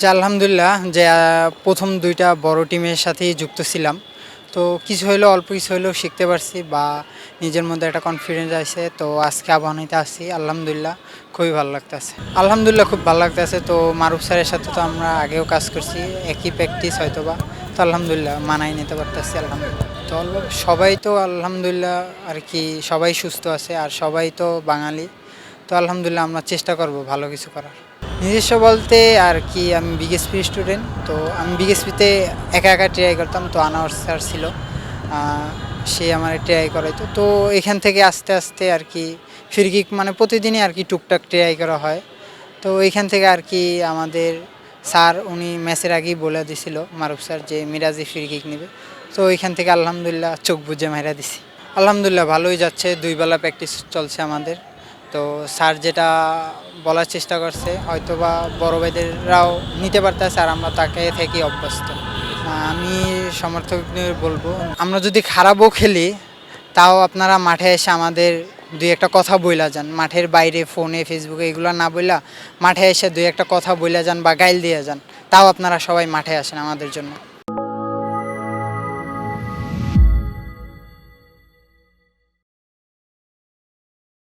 যে আলহামদুলিল্লাহ যে প্রথম দুইটা বড় টিমের সাথেই যুক্ত ছিলাম। তো কিছু হলেও অল্প কিছু হলেও শিখতে পারছি বা নিজের মধ্যে একটা কনফিডেন্স আছে। তো আজকে আবাহনীতে আসছি, আলহামদুলিল্লাহ খুবই ভালো লাগতেছে। আলহামদুলিল্লাহ খুব ভালো লাগতেছে। তো মারুফ স্যারের সাথে তো আমরা আগেও কাজ করছি, একই প্র্যাকটিস হয়তো বা তো আলহামদুলিল্লাহ মানাই নিতে পারতেছি, আলহামদুলিল্লাহ। তো সবাই তো আলহামদুলিল্লাহ আর কি, সবাই সুস্থ আছে আর সবাই তো বাঙালি। তো আলহামদুলিল্লাহ আমরা চেষ্টা করব ভালো কিছু করার। নিজস্ব বলতে আর কি, আমি বিএসপি স্টুডেন্ট তো আমি বিএসপিতে একা একা ট্রাই করতাম, তো আনোয়ার স্যার ছিল সে আমার ট্রাই করাইতো। তো এখান থেকে আস্তে আস্তে আর কি ফিরকিক মানে প্রতিদিনই আর কি টুকটাক ট্রাই করা হয়। তো এইখান থেকে আর কি আমাদের স্যার, উনি ম্যাচের আগেই বলে দিছিল, মারুফ স্যার, যে মিরাজি ফিরকিক নেবে। তো ওইখান থেকে আলহামদুলিল্লাহ চোখ বুঝে মাইরা দিছি। আলহামদুলিল্লাহ ভালোই যাচ্ছে, দুই বেলা প্র্যাকটিস চলছে আমাদের। তো স্যার যেটা বলার চেষ্টা করছে হয়তো বা বড় ভাইদেররাও নিতে পারতেছে আর আমরা তাকে থেকে অভ্যস্ত। আমি সমর্থকদের বলব, আমরা যদি খারাপও খেলি, তাও আপনারা মাঠে এসে আমাদের দুই একটা কথা বইলা যান। মাঠের বাইরে ফোনে, ফেসবুকে এগুলো না বইলা মাঠে এসে দুই একটা কথা বইলা যান বা গাইল দিয়ে যান, তাও আপনারা সবাই মাঠে আসেন আমাদের জন্য।